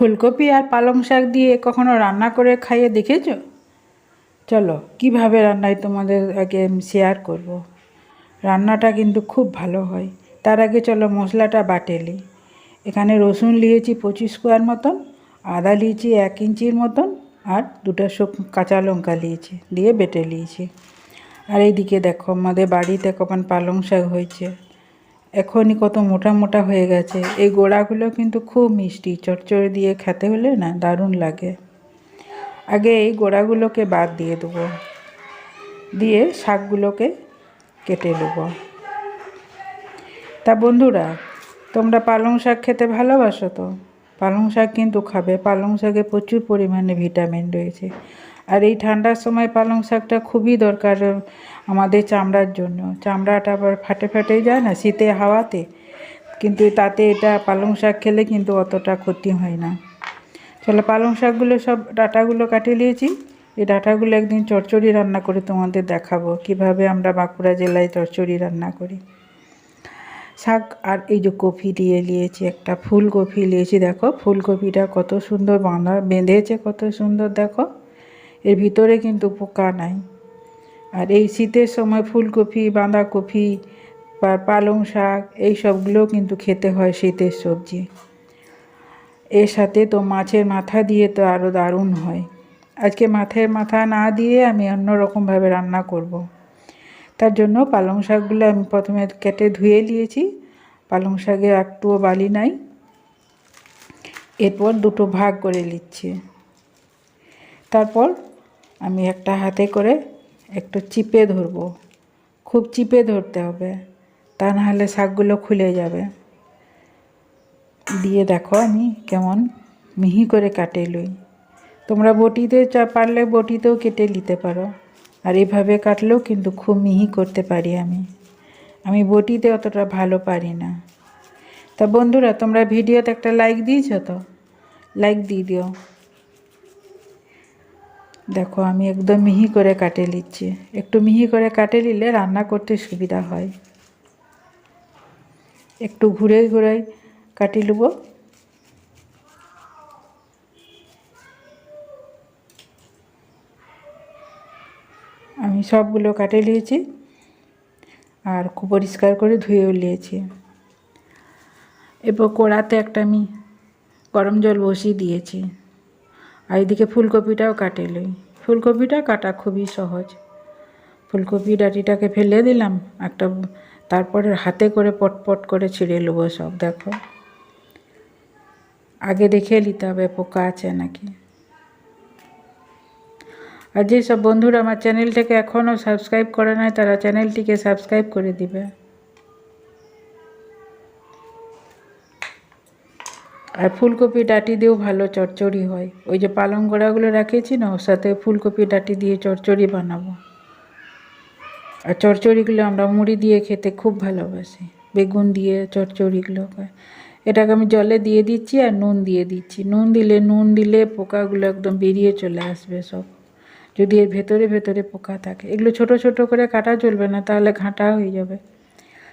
ফুলকপি আর পালং শাক দিয়ে কখনো রান্না করে খাইয়ে দেখেছ? চলো, কীভাবে রান্নায় তোমাদের আগে শেয়ার করব। রান্নাটা কিন্তু খুব ভালো হয়। তার আগে চলো মশলাটা বাটেলি এখানে রসুন নিয়েছি পঁচিশ স্কোয়ার মতন, আদা নিয়েছি এক ইঞ্চির মতন, আর দুটো শুক কাঁচা লঙ্কা নিয়েছি, দিয়ে বেটে নিয়েছি। আর এইদিকে দেখো, আমাদের বাড়িতে কখন পালং শাক হয়েছে। এখনই কত মোটা মোটা হয়ে গেছে। এই গোড়াগুলো কিন্তু খুব মিষ্টি চচ্চড়ি দিয়ে খেতে হলে না দারুণ লাগে। আগে এই গোড়াগুলোকে বাদ দিয়ে দেবো। দিয়ে শাকগুলোকে কেটে নেব। তা বন্ধুরা, তোমরা পালং শাক খেতে ভালোবাসো তো? পালং শাক কিন্তু খাবে। পালং শাকে প্রচুর পরিমাণে ভিটামিন রয়েছে। আর এই ঠান্ডার সময় পালং শাকটা খুবই দরকার আমাদের চামড়ার জন্য। চামড়াটা আবার ফাটে ফাটে যায় না শীতে, হাওয়াতে। কিন্তু তাতে এটা পালং শাক খেলে কিন্তু অতটা ক্ষতি হয় না। চলো পালং শাকগুলো সব ডাটাগুলো কাটিয়ে নিয়েছি এই ডাটাগুলো একদিন চচ্চড়ি রান্না করে তোমাদের দেখাবো, কীভাবে আমরা বাঁকুড়া জেলায় চচ্চড়ি রান্না করি। শাক আর এই যে কফি দিয়ে নিয়েছি একটা ফুলকপি নিয়েছি দেখো ফুলকপিটা কত সুন্দর বাঁধা, বেঁধেছে কত সুন্দর, দেখো। এর ভিতরে কিন্তু পোকা নাই। আর এই শীতের সময় ফুলকপি, বাঁধাকপি পালং শাক, এই সবগুলো কিন্তু খেতে হয় শীতের সবজি। এর সাথে তো মাছের মাথা দিয়ে তো আরও দারুণ হয়। আজকে মাছের মাথা না দিয়ে আমি অন্য রকমভাবে রান্না করব। তার জন্য পালং শাকগুলো আমি প্রথমে কেটে ধুয়ে নিয়েছি। পালং শাকে একটুও বালি নাই। এরপর দুটো ভাগ করে নিচ্ছি। তারপর আমি একটা হাতে করে একটু চিপে ধরবো। খুব চিপে ধরতে হবে, তা নাহলে শাকগুলো খুলে যাবে। দিয়ে দেখো আমি কেমন মিহি করে কাটে লই। তোমরা বটিতে চা পারলে বটিতেও কেটে নিতে পারো, আর এভাবে কাটলেও কিন্তু খুব মিহি করতে পারি আমি। আমি বটিতে অতটা ভালো পারি না। তা বন্ধুরা, তোমরা ভিডিওতে একটা লাইক দিয়েছ তো? লাইক দিয়ে দিও। দেখো, আমি একদম মিহি করে কাটে নিচ্ছি। একটু মিহি করে কাটে নিলে রান্না করতে সুবিধা হয়। একটু ঘুরে ঘুরে কাটি নেব। আমি সবগুলো কাটে নিয়েছি আর খুব পরিষ্কার করে ধুয়েও নিয়েছি। এরপর কড়াতে একটা আমি গরম জল বসিয়ে দিয়েছি। আর এদিকে ফুলকপিটাও কাটে লই। ফুলকপিটা কাটা খুবই সহজ। ফুলকপি ডাটিটাকে ফেলে দিলাম, একটা তারপরে হাতে করে পটপট করে ছিঁড়ে নেব সব, দেখো। আগে দেখে নিতে হবে, পোকা আছে নাকি? আর যেসব বন্ধুরা আমার চ্যানেলটাকে এখনও সাবস্ক্রাইব করে নাই, তারা চ্যানেলটিকে সাবস্ক্রাইব করে দিবে। আর ফুলকপি ডাটি দিয়েও ভালো চচ্চড়ি হয়। ওই যে পালং গোড়াগুলো রাখেছি না, ওর সাথে ফুলকপি ডাটি দিয়ে চচ্চড়ি বানাবো। আর চচ্চড়িগুলো আমরা মুড়ি দিয়ে খেতে খুব ভালোবাসি। বেগুন দিয়ে চচ্চড়িগুলো এটাকে আমি জলে দিয়ে দিচ্ছি আর নুন দিয়ে দিচ্ছি। নুন দিলে নুন দিলে পোকাগুলো একদম বেরিয়ে চলে আসবে সব। যদি এর ভেতরে ভেতরে পোকা থাকে। এগুলো ছোট ছোট করে কাটা চলবে না, তাহলে ঘাঁটা হয়ে যাবে।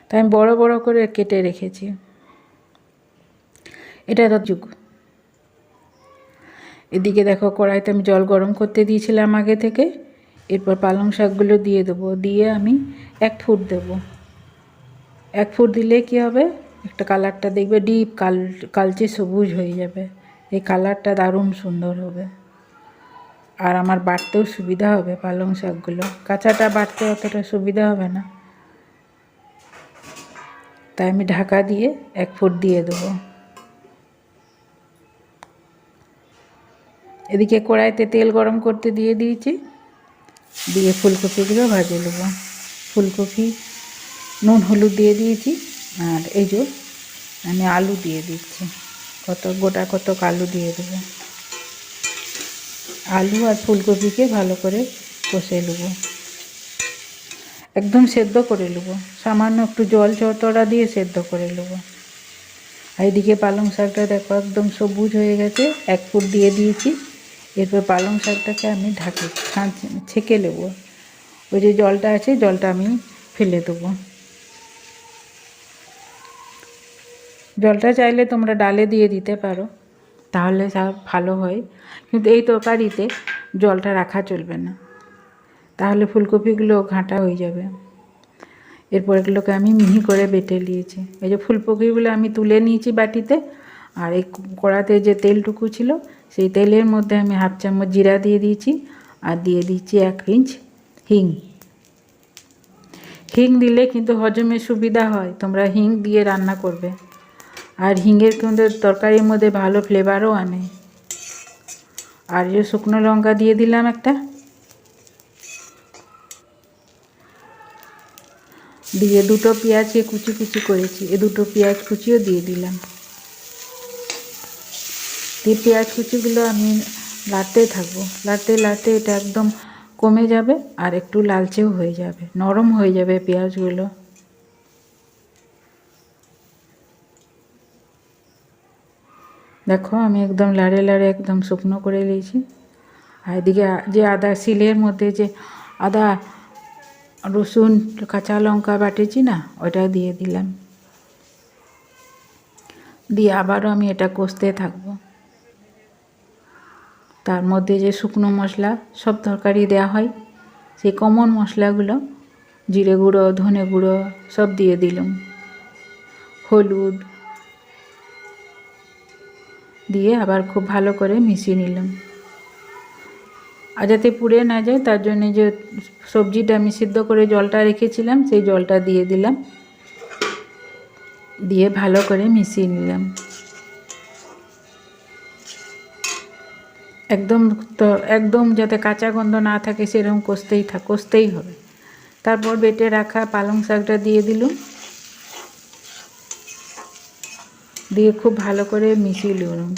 তাই আমি বড় বড় করে কেটে রেখেছি। এটা যুগ। এদিকে দেখো কড়াইতে আমি জল গরম করতে দিয়েছিলাম আগে থেকে। এরপর পালং শাকগুলো দিয়ে দেবো। দিয়ে আমি এক ফুট দেবো। এক ফুট দিলে কি হবে? একটা কালারটা দেখবে ডিপ, কাল, কালচে সবুজ হয়ে যাবে। এই কালারটা দারুণ সুন্দর হবে। আর আমার বাটতেও সুবিধা হবে পালং শাকগুলো। কাঁচাটা বাটতে অতটা সুবিধা হবে না। তাই আমি ঢাকা দিয়ে এক ফুট দিয়ে দেবো। এদিকে কড়াইতে তেল গরম করতে দিয়ে দিয়েছি। দিয়ে ফুলকপিগুলো ভাজে নেব। ফুলকপি, নুন, হলুদ দিয়ে দিয়েছি। আর এই যে আমি আলু দিয়ে দিচ্ছি। কত, গোটা কত আলু দিয়ে দেবো। আলু আর ফুলকপিকে ভালো করে কষে নেব। একদম সেদ্ধ করে নেব। সামান্য একটু জল চতড়া দিয়ে সেদ্ধ করে নেব। আর এদিকে পালং শাকটা দেখো একদম সবুজ হয়ে গেছে। এক ফুট দিয়ে দিয়েছি। এরপর পালং শাকটাকে আমি ঢাকি ছেঁকে নেব। ওই যে জলটা আছে, জলটা আমি ফেলে দেবো। জলটা চাইলে তোমরা ডালে দিয়ে দিতে পারো, তাহলে সব ভালো হয়। কিন্তু এই তরকারিতে জলটা রাখা চলবে না। তাহলে ফুলকপিগুলো ঘাঁটা হয়ে যাবে। এরপর এগুলোকে আমি মিহি করে বেটে নিয়েছি। এই যে ফুলকপিগুলো আমি তুলে নিয়েছি বাটিতে, আর এই কড়াতে যে তেলটুকু ছিল সেই তেলের মধ্যে আমি হাফ চামচ জিরা দিয়ে দিয়েছি আর দিয়ে দিচ্ছি এক পিঞ্চ হিং। হিং দিলে কিন্তু হজমে সুবিধা হয়, তোমরা হিং দিয়ে রান্না করবে। আর হিঙের কিন্তু তরকারির মধ্যে ভালো ফ্লেভারও আনে। আর যে শুকনো লঙ্কা দিয়ে দিলাম একটা। দিয়ে দুটো পেঁয়াজকে কুচি কুচি করেছি এ দুটো পেঁয়াজ কুচিও দিয়ে দিলাম। দিয়ে পেঁয়াজ কুচিগুলো আমি লাড়তে থাকব। লাড়তে লাড়তে এটা একদম কমে যাবে আর একটু লালচেও হয়ে যাবে, নরম হয়ে যাবে পেঁয়াজগুলো। দেখো আমি একদম লাড়ে লাড়ে একদম শুকনো করে নিয়েছি। আর এদিকে যে আদা শিলের মধ্যে যে আদা, রসুন, কাঁচা লঙ্কা বাটেছি না, ওটা দিয়ে দিলাম। দিয়ে আবারও আমি এটা কষতে থাকব। তার মধ্যে যে শুকনো মশলা সব তরকারি দেওয়া হয়, সেই কমন মশলাগুলো জিরে গুঁড়ো, ধনে গুঁড়ো সব দিয়ে দিলাম। হলুদ দিয়ে আবার খুব ভালো করে মিশিয়ে নিলাম। আর যাতে পুড়ে না যায়, তার জন্য যে সবজিটা আমি সিদ্ধ করে জলটা রেখেছিলাম, সেই জলটা দিয়ে দিলাম। দিয়ে ভালো করে মিশিয়ে নিলাম। একদম তো একদম যাতে কাঁচা গন্ধ না থাকে, সেরকম কষতেই থাক কষতেই হবে। তারপর বেটে রাখা পালং শাকটা দিয়ে দিলুম। দিয়ে খুব ভালো করে মিশিয়ে নিলাম।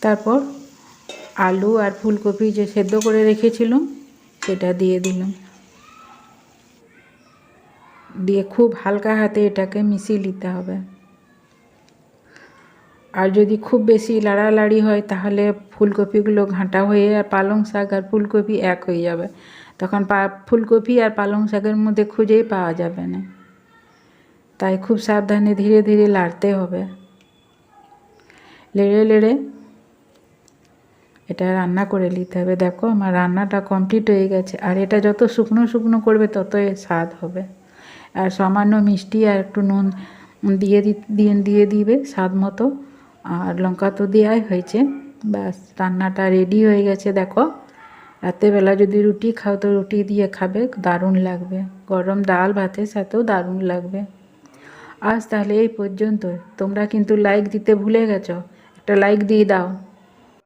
তারপর আলু আর ফুলকপি যে সেদ্ধ করে রেখেছিলাম, সেটা দিয়ে দিলাম। দিয়ে খুব হালকা হাতে এটাকে মিশিয়ে নিতে হবে। আর যদি খুব বেশি লাড়ালাড়ি হয়, তাহলে ফুলকপিগুলো ঘাঁটা হয়ে আর পালং শাক আর ফুলকপি এক হয়ে যাবে। তখন পা, ফুলকপি আর পালং শাকের মধ্যে খুঁজেই পাওয়া যাবে না। তাই খুব সাবধানে ধীরে ধীরে লাড়তে হবে। লেড়ে লেড়ে এটা রান্না করে নিতে হবে। দেখো আমার রান্নাটা কমপ্লিট হয়ে গেছে। আর এটা যত শুকনো শুকনো করবে, ততই স্বাদ হবে। আর সামান্য মিষ্টি আর একটু নুন দিয়ে দিয়ে দিয়ে দিবে স্বাদ মতো। আর লঙ্কা তো দেওয়াই হয়েছে। ব্যাস, রান্নাটা রেডি হয়ে গেছে, দেখো। রাতেরবেলা যদি রুটি খাও তো রুটি দিয়ে খাবে, দারুণ লাগবে। গরম ডাল ভাতের সাথেও দারুণ লাগবে। আজ তাহলে এই পর্যন্ত তোমরা কিন্তু লাইক দিতে ভুলে গেছ। একটা লাইক দিয়ে দাও।